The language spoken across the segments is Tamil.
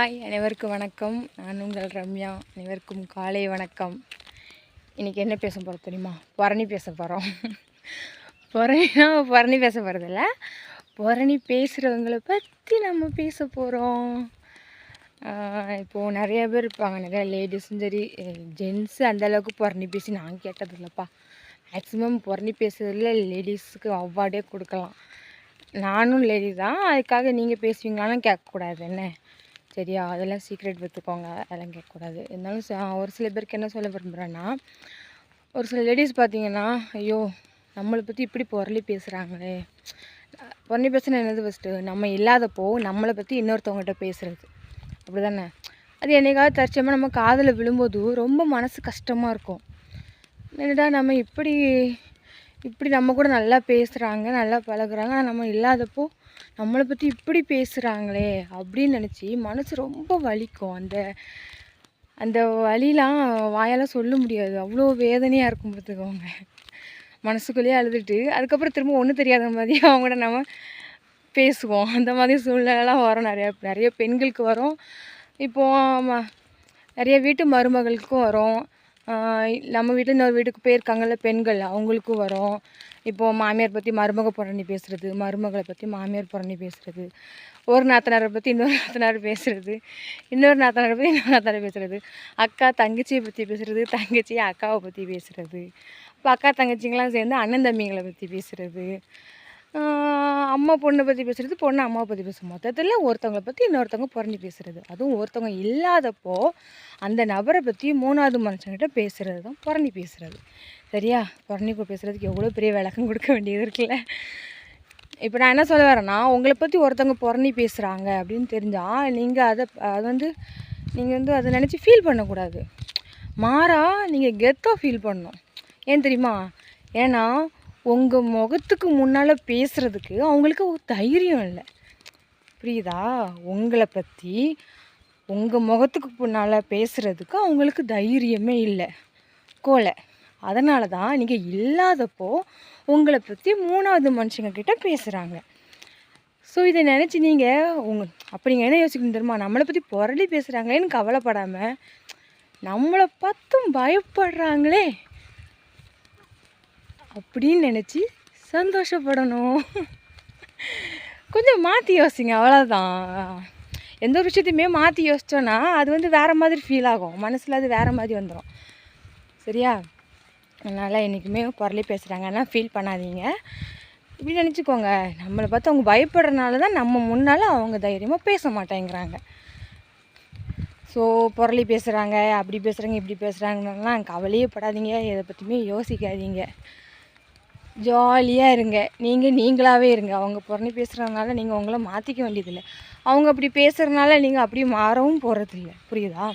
ஹாய் அனைவருக்கும் வணக்கம். நான் உங்கள் ரம்யா. அனைவருக்கும் காலை வணக்கம். இன்றைக்கி என்ன பேச போகிறோம் தெரியுமா? பரணி பேச போகிறோம் புரணினா பரணி பேச போகிறதில்ல பரணி பேசுகிறவங்களை பற்றி நம்ம பேச போகிறோம் இப்போது நிறைய பேர் இருப்பாங்க. நிறைய லேடிஸும் சரி ஜென்ஸு அந்தளவுக்கு பரணி பேசி நான் கேட்டது இல்லைப்பா மேக்ஸிமம் பரணி பேசுறதுல லேடிஸுக்கு அவார்டே கொடுக்கலாம். நானும் லேடி தான். அதுக்காக நீங்கள் பேசுவீங்களான்னு கேட்கக்கூடாது. என்ன? சரியா? அதெல்லாம் சீக்ரெட் வச்சுக்கோங்க அதெல்லாம் கேட்கக்கூடாது. இருந்தாலும் ஒரு சில பேருக்கு என்ன சொல்ல விரும்புகிறேன்னா ஒரு சில லேடிஸ் பார்த்தீங்கன்னா ஐயோ நம்மளை பற்றி இப்படி பொருளி பேசுகிறாங்களே பொருளி பேசுனா என்னது ஃபஸ்ட்டு நம்ம இல்லாதப்போ நம்மளை பற்றி இன்னொருத்தவங்ககிட்ட பேசுகிறது அப்படி தானே அது என்னைக்காவது தற்சயமாக நம்ம காதில் விழும்போது ரொம்ப மனசு கஷ்டமாக இருக்கும். என்னடா நம்ம இப்படி இப்படி நம்ம கூட நல்லா பேசுகிறாங்க நல்லா பழகுறாங்க. ஆனால் நம்ம இல்லாதப்போ நம்மளை பற்றி இப்படி பேசுகிறாங்களே அப்படின்னு நினச்சி மனசு ரொம்ப வலிக்கும். அந்த அந்த வழிலாம் வாயால் சொல்ல முடியாது. அவ்வளோ வேதனையாக இருக்கும் பார்த்துக்கோங்க மனசுக்குள்ளேயே அழுதுட்டு அதுக்கப்புறம் திரும்ப ஒன்றும் தெரியாத மாதிரி அவங்கள நம்ம பேசுவோம். அந்த மாதிரி சூழ்நிலைலாம் வரும் நிறையா நிறைய பெண்களுக்கு வரும். இப்போது நிறைய வீட்டு மருமகளுக்கும் வரும். நம்ம வீட்டில் இன்னொரு வீட்டுக்கு போயிருக்காங்கல்ல பெண்கள் அவங்களுக்கும் வரும். இப்போது மாமியார் பற்றி மருமக புரணி பேசுகிறது மருமகளை பற்றி மாமியார் புரணி பேசுகிறது ஒரு நாத்தனாரை பற்றி இன்னொரு நாத்தனார் பேசுகிறது இன்னொரு நாத்தனாரை பற்றி இன்னொரு நாத்தனார் பேசுகிறது அக்கா தங்கச்சியை பற்றி பேசுகிறது தங்கச்சி அக்காவை பற்றி பேசுகிறது இப்போ அக்கா தங்கச்சிங்கெலாம் சேர்ந்து அண்ணன் தம்பிங்களை பற்றி பேசுகிறது அம்மா பொண்ணை பற்றி பேசுகிறது பொண்ணு அம்மாவை பற்றி பேசும் மொத்தத்தில் ஒருத்தவங்களை பற்றி இன்னொருத்தவங்க புறஞ்சி பேசுகிறது அதுவும் ஒருத்தவங்க இல்லாதப்போ அந்த நபரை பற்றி மூணாவது மனுஷங்கிட்ட பேசுகிறது தான் புறணி பேசுகிறது சரியா? புறணி பேசுகிறதுக்கு எவ்வளோ பெரிய விளக்கம் கொடுக்க வேண்டியது இருக்குல்ல? இப்போ நான் என்ன சொல்ல வரேன்னா உங்களை பற்றி ஒருத்தவங்க புறணி பேசுகிறாங்க அப்படின்னு தெரிஞ்சால் நீங்கள் அதை அது வந்து நீங்கள் வந்து அதை நினச்சி ஃபீல் பண்ணக்கூடாது. மாறா நீங்கள் கெத்தாக ஃபீல் பண்ணணும். ஏன் தெரியுமா? ஏன்னா உங்கள் முகத்துக்கு முன்னால் பேசுகிறதுக்கு அவங்களுக்கு ஒரு தைரியம் இல்லை. புரியுதா? உங்களை பற்றி உங்கள் முகத்துக்கு முன்னால் பேசுகிறதுக்கு அவங்களுக்கு தைரியமே இல்லை. கோலை. அதனால தான் நீங்கள் இல்லாதப்போ உங்களை பற்றி மூணாவது மனுஷங்கக்கிட்ட பேசுகிறாங்க ஸோ இதை நினச்சி நீங்கள் உங்கள் அப்படி நீங்கள் என்ன யோசிக்கணும் தெரியுமா? நம்மளை பற்றி புரளி பேசுகிறாங்களேன்னு கவலைப்படாமல் நம்மளை பார்த்தும் பயப்படுறாங்களே அப்படின்னு நினச்சி சந்தோஷப்படணும். கொஞ்சம் மாற்றி யோசிங்க அவ்வளோதான் எந்த ஒரு விஷயத்தையுமே மாற்றி யோசித்தோன்னா அது வந்து வேறு மாதிரி ஃபீல் ஆகும். மனசில் அது வேறு மாதிரி வந்துடும் சரியா? அதனால் என்றைக்குமே பொருளே பேசுகிறாங்கன்னா ஃபீல் பண்ணாதீங்க. இப்படி நினச்சிக்கோங்க. நம்மளை பார்த்து அவங்க பயப்படுறதுனால தான் நம்ம முன்னால் அவங்க தைரியமாக பேச மாட்டேங்கிறாங்க. ஸோ புரளி பேசுகிறாங்க அப்படி பேசுகிறாங்க இப்படி பேசுகிறாங்கலாம் கவலையே படாதீங்க. எதை பற்றியுமே யோசிக்காதீங்க. ஜாலியாக இருங்க. நீங்கள் நீங்களாகவே இருங்க. அவங்க புறணி பேசுகிறதுனால நீங்கள் உங்களை மாற்றிக்க வேண்டியதில்லை. அவங்க அப்படி பேசுகிறதுனால நீங்கள் அப்படி மாறவும் போகிறதில்ல புரியுதா?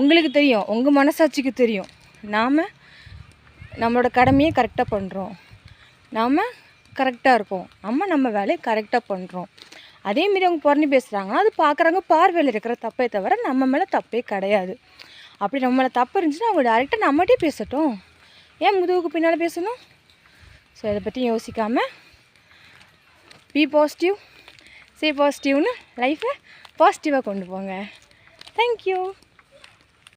உங்களுக்கு தெரியும். உங்கள் மனசாட்சிக்கு தெரியும். நாம் நம்மளோட கடமையை கரெக்டாக பண்ணுறோம் நாம் கரெக்டாக இருக்கோம். நம்ம நம்ம வேலையை கரெக்டாக பண்ணுறோம் அதேமாரி அவங்க புறணி பேசுகிறாங்க அது பார்க்குறாங்க பார்வையில் இருக்கிற தப்பே தவிர நம்ம மேலே தப்பே கிடையாது. அப்படி நம்மளை தப்பு இருந்துச்சுன்னா அவங்க டேரெக்டாக நம்மகிட்டே பேசட்டும். ஏன் முதுகுக்கு பின்னால் பேசணும்? ஸோ இதை பற்றி யோசிக்காமல் பி பாசிட்டிவ் சே பாசிட்டிவ்னு லைஃப்பை பாசிட்டிவாக கொண்டு போங்க. தேங்க்யூ